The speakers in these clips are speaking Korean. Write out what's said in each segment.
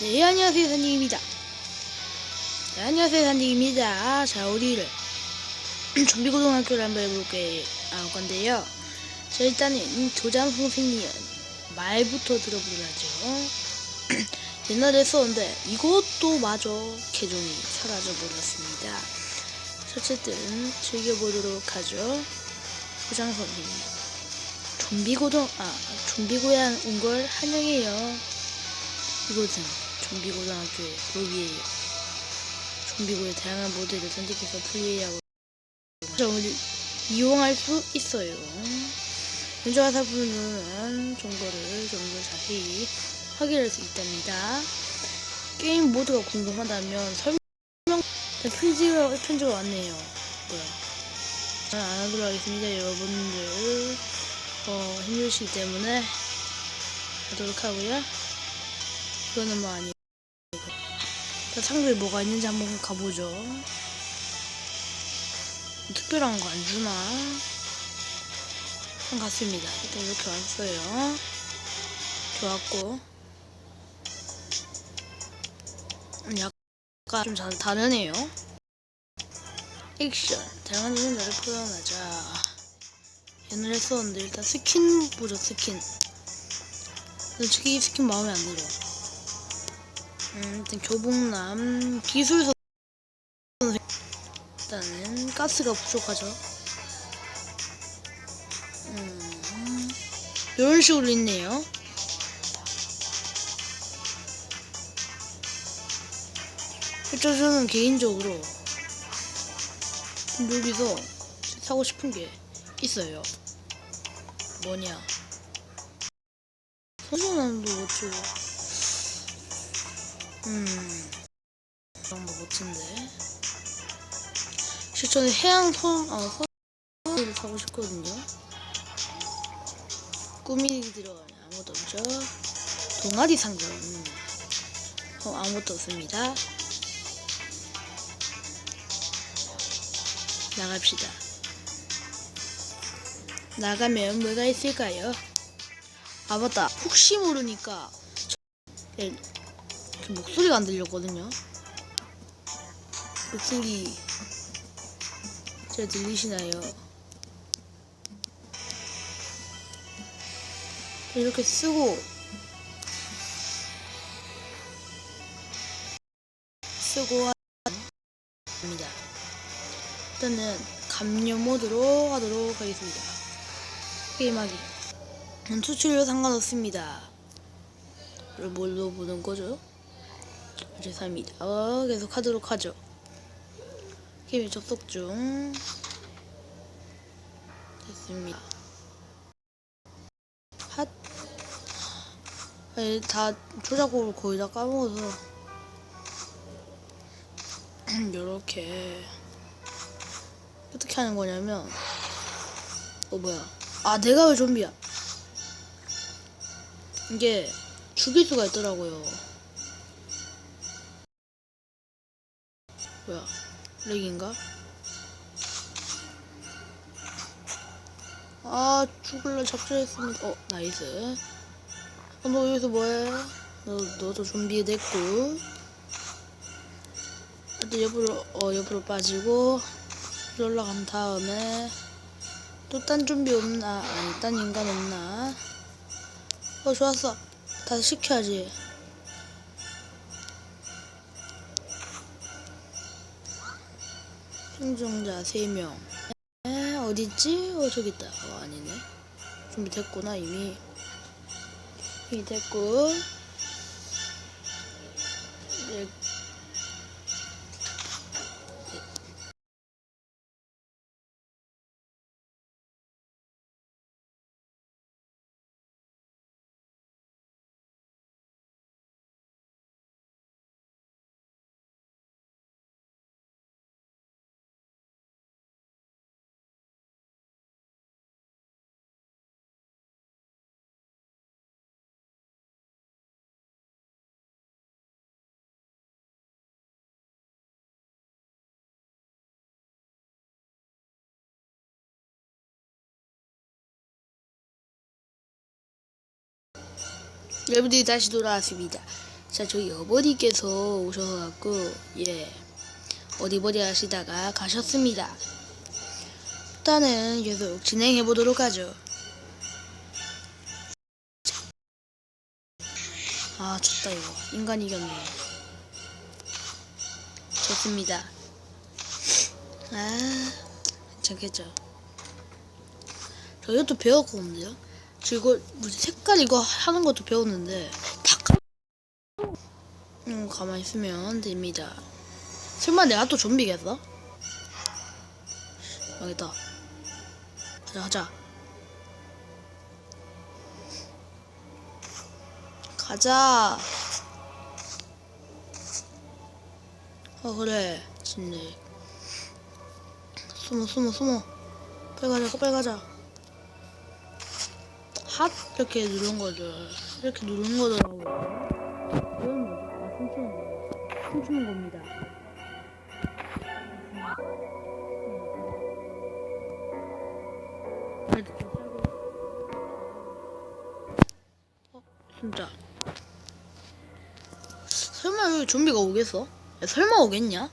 네, 안녕하세요, 산딩입니다. 네, 안녕하세요, 산딩입니다. 자, 우리를 좀비고등학교를 한번 해볼게, 할 건데요. 자, 일단은 도장 선생님 말부터 들어보도록 하죠. 옛날에 썼는데 이것도 마저 계정이 사라져 버렸습니다. 어쨌든 즐겨보도록 하죠. 도장 선생님. 좀비고등, 아, 좀비고향 온 걸 환영해요. 이곳은 좀비고등학교의 로비예요. 좀비고의 다양한 모드를 선택해서 플레이하고 점을 이용할 수 있어요. 현재와 사부는 정보를 좀 더 자세히 확인할 수 있답니다. 게임 모드가 궁금하다면 설명 편지가 편지가 왔네요. 뭐야? 저는 안 하도록 하겠습니다. 여러분들 어, 힘드시기 때문에 하도록 하고요. 이거는 뭐 아니고 자, 상자에 뭐가 있는지 한번 가보죠. 특별한 거 안 주나? 한 갔습니다. 일단 이렇게 왔어요. 좋았고. 음, 약간 좀 다, 다르네요. 액션. 다양한 장면을 표현하자. 옛날에 썼는데 일단 스킨 보죠 스킨. 솔직히 이 스킨 마음에 안 들어 음, 일단 교복남 기술 선생 일단은 가스가 부족하죠. 음, 이런 식으로 있네요. 일단 저는 개인적으로 여기서 사고 싶은 게 있어요. 뭐냐? 선전함도 멋지고 음, 그런 거 멋진데. 실전에 해양 선, 어, 선을 사고 싶거든요. 꾸미기 들어가면 아무것도 없죠. 동아리 상점. 어, 아무것도 없습니다. 나갑시다. 나가면 뭐가 있을까요? 아, 맞다. 혹시 모르니까. 저- 예, 그 목소리가 안 들렸거든요. 목소리 잘 들리시나요? 이렇게 쓰고 쓰고 합니다. 일단은 감염 모드로 하도록 하겠습니다. 게임하기. 투출료 상관없습니다. 이걸 뭘로 보는 거죠? 죄송합니다. 어, 계속 하도록 하죠. 게임 접속 중 됐습니다. 핫. 아니, 다 조작곡을 거의 다 까먹어서 요렇게 어떻게 하는 거냐면 어 뭐야 아 내가 왜 좀비야 이게 죽일 수가 있더라고요 뭐야? 렉인가? 아 죽을라 작정했습니다. 어 나이스. 어, 너 여기서 뭐해? 너, 너도 준비 됐고. 또 옆으로 어 옆으로 빠지고. 올라간 다음에. 또딴 준비 없나? 아니 딴 인간 없나? 어 좋았어. 다시 시켜야지 생존자 3명. 에, 어딨지? 어, 저기 있다. 어, 아니네. 준비됐구나, 이미. 이미 됐고. 네. 여러분들이 다시 돌아왔습니다. 자, 저희 어머니께서 오셔서 갖고 예 어디 버디 하시다가 가셨습니다. 일단은 계속 진행해 보도록 하죠. 아, 졌다 이거. 인간 이겼네. 좋습니다. 아, 괜찮겠죠. 저 이것도 배웠거든요. 저 이거 뭐지 색깔 이거 하는 것도 배웠는데 탁. 음, 가만히 있으면 됩니다. 설마 내가 또 좀비겠어? 여기다. 가자, 가자. 가자. 어, 그래. 진네. 숨어, 숨어, 숨어. 빨리 가자, 빨리 가자. 핫 이렇게 누른 거죠. 이렇게 누른 거더라고요. 이건 뭐죠? 아, 춤추는 거. 춤추는 겁니다. 어, 진짜. 설마 여기 좀비가 오겠어? 야, 설마 오겠냐? 야,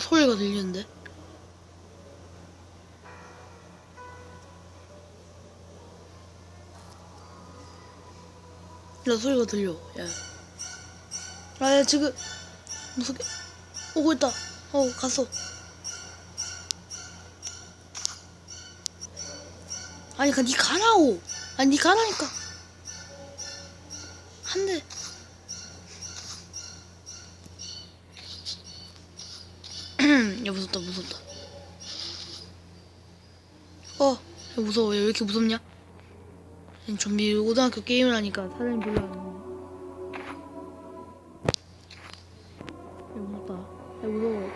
소리가 들리는데? 야, 소리가 들려. 야. 아, 야, 지금, 무섭게, 오고 있다. 어, 갔어. 아니, 그, 니 가라고. 아니, 니 가라니까. 한 대. 야, 무섭다, 무섭다. 어, 야, 무서워. 야, 왜 이렇게 무섭냐? 난 좀비 고등학교 게임을 하니까 사람이 별로 안 오네. 야, 무섭다. 야, 무서워.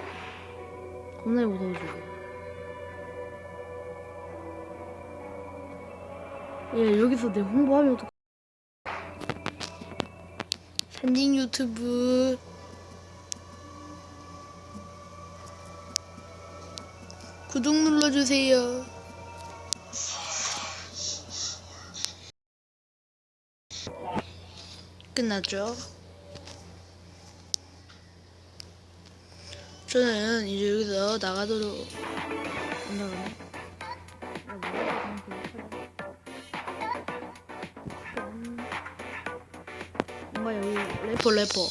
겁나 무서워, 지금. 야, 여기서 내 홍보하면 어떡 산딩 유튜브. 구독 눌러주세요. 끝났죠? 저는 이제 여기서 나가도록 안 나가네. 아, 뭐야? 뭔가 여기 래퍼 래퍼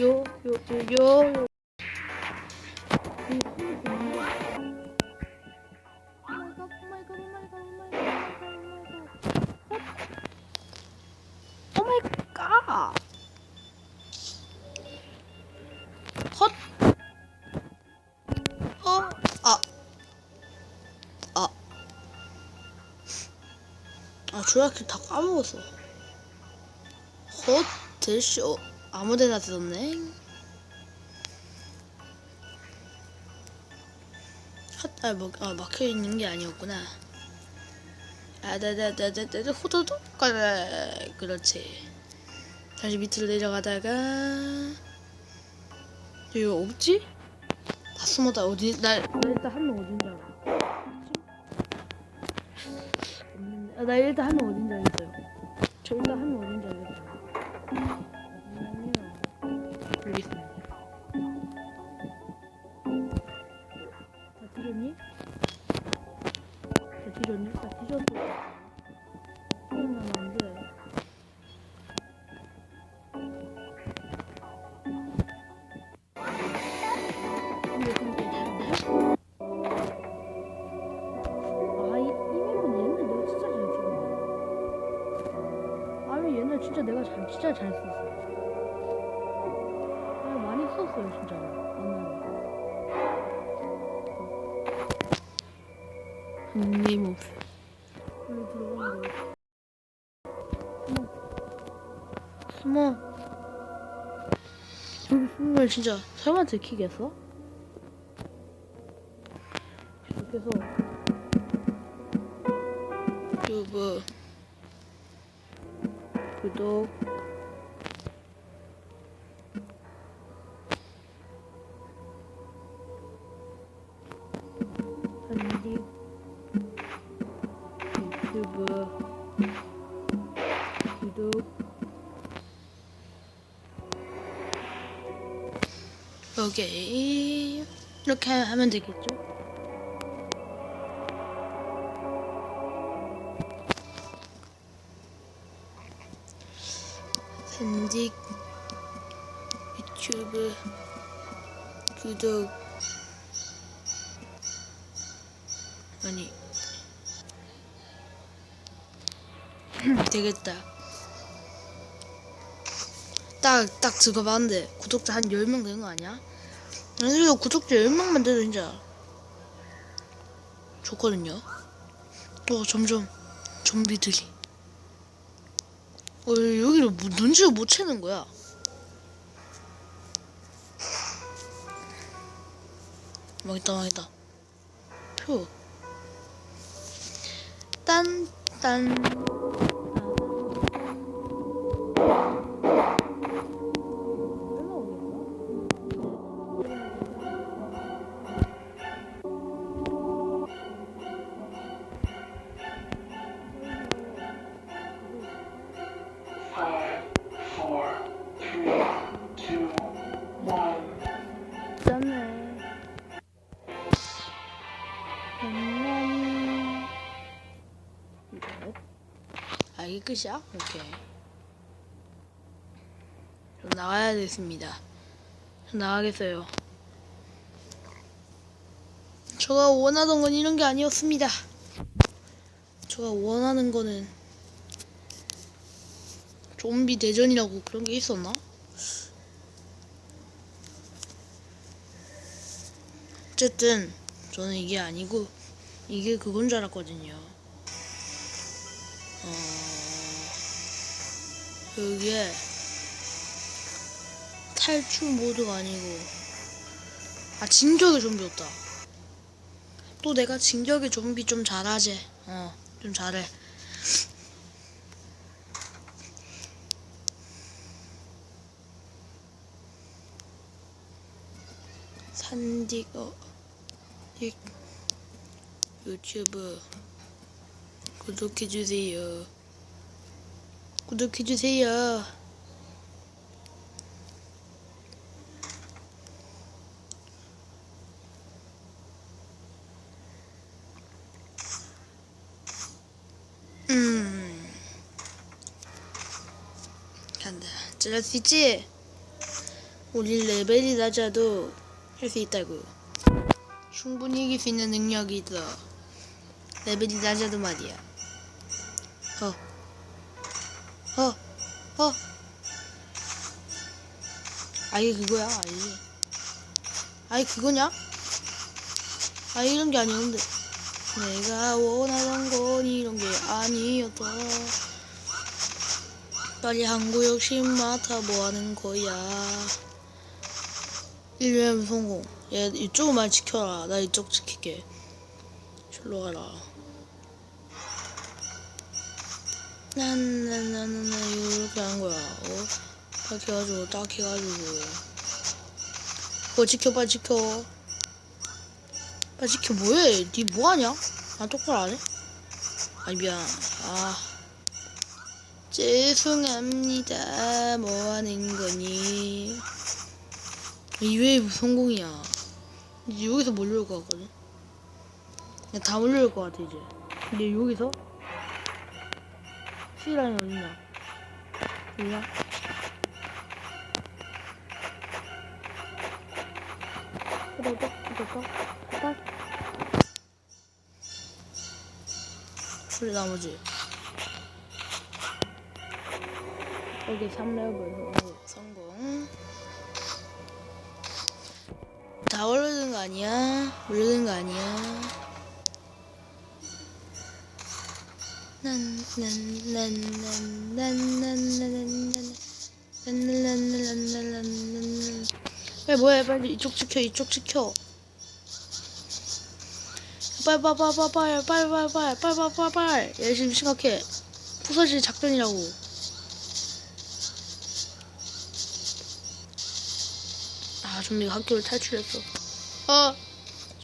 요 요 요 요 아, 주라키 다 까먹었어. 호텔쇼 아무 데나 썼네. 핫, 아, 뭐, 아, 막혀 있는 게 아니었구나. 아, 다다다다다 호도도 그래, 그렇지. 다시 밑으로 내려가다가 여기 없지? 다 숨었다 어디 나, 나 일단 한 명 어딘지 알아. 나 일단 한명 어딘지 알겠어요. 저 일단 한명 어딘지 알겠어요. 내가 잘, 진짜 잘 썼어. 아니, 많이 썼어요, 진짜. 옛날에. 님 없어. 여기 들어가면 돼. 숨어. 숨어. 숨으면 진짜 설마 들키겠어? 그래서 유튜 구독. 편집 오케이. 이렇게 하면 되겠죠? 아니. 되겠다. 딱 딱 들어봤는데 구독자 한 10명 되는 거 아니야? 그래서 구독자 10명만 돼도 진짜 좋거든요. 어 점점 좀비들이. 어 여기를 뭐, 눈치를 못 채는 거야. 어, 망했다 망했다. 표. 딴딴. 아 이게 끝이야? 오케이. 좀 나가야 되겠습니다. 좀 나가겠어요. 제가 원하던 건 이런 게 아니었습니다. 제가 원하는 거는 좀비 대전이라고 그런 게 있었나? 어쨌든 저는 이게 아니고 이게 그건 줄 알았거든요. 여기에 탈출 모드가 아니고. 아 진격의 좀비 였다. 또 내가 진격의 좀비 좀 잘하지. 어 좀 잘해. 산디어 유튜브 구독해주세요. 구독해주세요. 음. 잘할 수 있지? 우리 레벨이 낮아도 할 수 있다고. 충분히 이길 수 있는 능력이 있어. 레벨이 낮아도 말이야. 어. 아예 그거야 아예 아예 그거냐? 아 이런 게 아니었는데. 내가 원하던 건 이런 게 아니었다. 빨리 한국 욕심 맡아 뭐 하는 거야. 일면 성공. 얘 이쪽만 지켜라. 나 이쪽 지킬게. 절로 가라. 난난난난 이렇게 한 거야. 어? 아, 딱 해가지고 딱 해가지고. 그거 지켜봐 지켜. 아 지켜 뭐해? 니 뭐하냐? 아 똑바로 안해? 아니 미안. 아. 죄송합니다. 뭐하는 거니? 아, 이 웨이브 성공이야. 이제 여기서 몰려올 것 같거든? 그냥 다 몰려올 것 같아 이제. 근데 여기서? C라인 어딨냐? 몰라? 그래도 이것도 딱 그래 나머지 여기 3레벨 성공 다 올리는 거 아니야? 올리는 거 아니야? 난난난난난난난난난난난난난 야 뭐야 빨리 이쪽 지켜 이쪽 지켜 빨빨빨빨빨 빨빨빨 빨빨빨빨 열심히 생각해 부서질 작전이라고 아 좀비가 학교를 탈출했어 아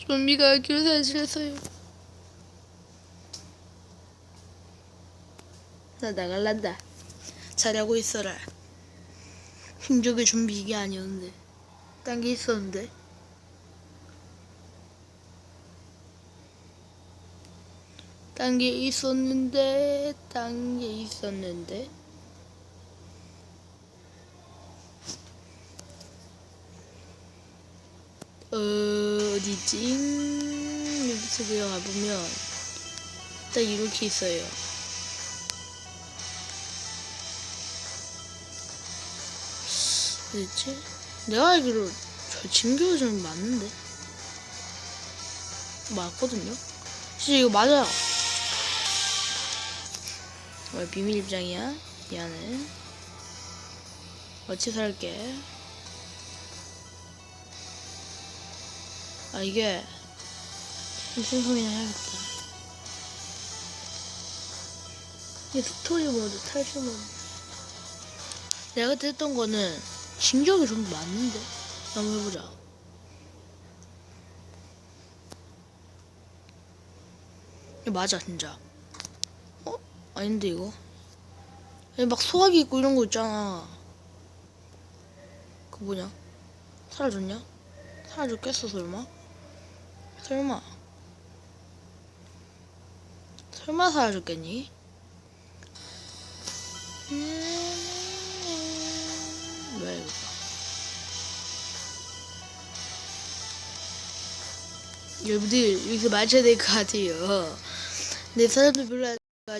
좀비가 학교를 탈출했어요 나 나갈란다 잘하고 있어라 힘적의 좀비 이게 아니었는데 딴 게 있었는데. 딴 게 있었는데, 딴 게 있었는데. 어, 어디지? 여기서 내려가 보면, 딱 이렇게 있어요. 어디지? 내가 알기로 저 진교는 맞는데? 맞거든요? 진짜 이거 맞아요. 왜 비밀 입장이야? 미안해. 어찌 살게. 아, 이게 무슨 소리나 해야겠다. 이게 스토리 모드, 탈출 모드. 내가 그때 했던 거는 진격이 좀 맞는데? 한번 해보자. 맞아, 진짜. 어? 아닌데, 이거? 아니, 막 소화기 있고 이런 거 있잖아. 그 뭐냐? 사라졌냐? 사라졌겠어, 설마? 설마. 설마 사라졌겠니? 음, 왜 이거? 여러분들 여기서 맞춰야 될 것 같아요. 내 사람들 별로 안